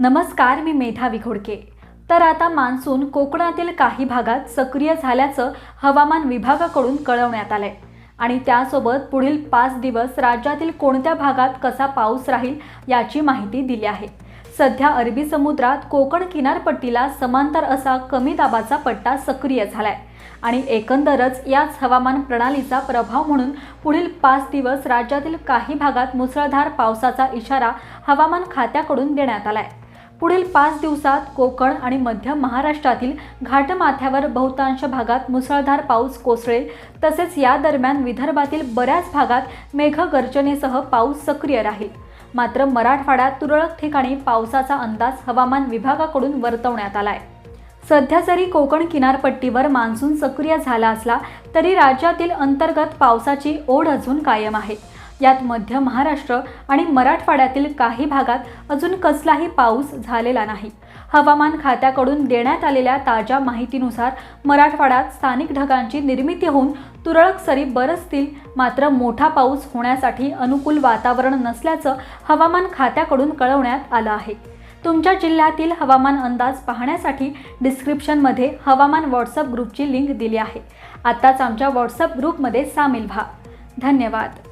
नमस्कार मी मेधा विघोडके. तर आता मान्सून कोकणातील काही भागात सक्रिय झाल्याचं हवामान विभागाकडून कळवण्यात आलंय. आणि त्यासोबत पुढील पाच दिवस राज्यातील कोणत्या भागात कसा पाऊस राहील याची माहिती दिली आहे. सध्या अरबी समुद्रात कोकण किनारपट्टीला समांतर असा कमी दाबाचा पट्टा सक्रिय झालाय. आणि एकंदरच याच हवामान प्रणालीचा प्रभाव म्हणून पुढील पाच दिवस राज्यातील काही भागात मुसळधार पावसाचा इशारा हवामान खात्याकडून देण्यात आला आहे पुढील पाच दिवसात कोकण आणि मध्य महाराष्ट्रातील घाटमाथ्यावर बहुतांश भागात मुसळधार पाऊस कोसळेल. तसेच या दरम्यान विदर्भातील बऱ्याच भागात मेघगर्जनेसह पाऊस सक्रिय राहील. मात्र मराठवाड्यात तुरळक ठिकाणी पावसाचा अंदाज हवामान विभागाकडून वर्तवण्यात आलाय. सध्या जरी कोकण किनारपट्टीवर मान्सून सक्रिय झाला असला तरी राज्यातील अंतर्गत पावसाची ओढ अजून कायम आहे. यात मध्य महाराष्ट्र आणि मराठवाड्यातील काही भागात अजून कसलाही पाऊस झालेला नाही. हवामान खात्याकडून देण्यात आलेल्या ताज्या माहितीनुसार मराठवाड्यात स्थानिक ढगांची निर्मिती होऊन तुरळक सरी बरसतील मात्र मोठा पाऊस होण्यासाठी अनुकूल वातावरण नसल्याचं हवामान खात्याकडून कळवण्यात आलं आहे. तुमच्या जिल्ह्यातील हवामान अंदाज पाहण्यासाठी डिस्क्रिप्शनमध्ये हवामान व्हॉट्सअप ग्रुपची लिंक दिली आहे. आत्ताच आमच्या व्हॉट्सअप ग्रुपमध्ये सामील व्हा. धन्यवाद.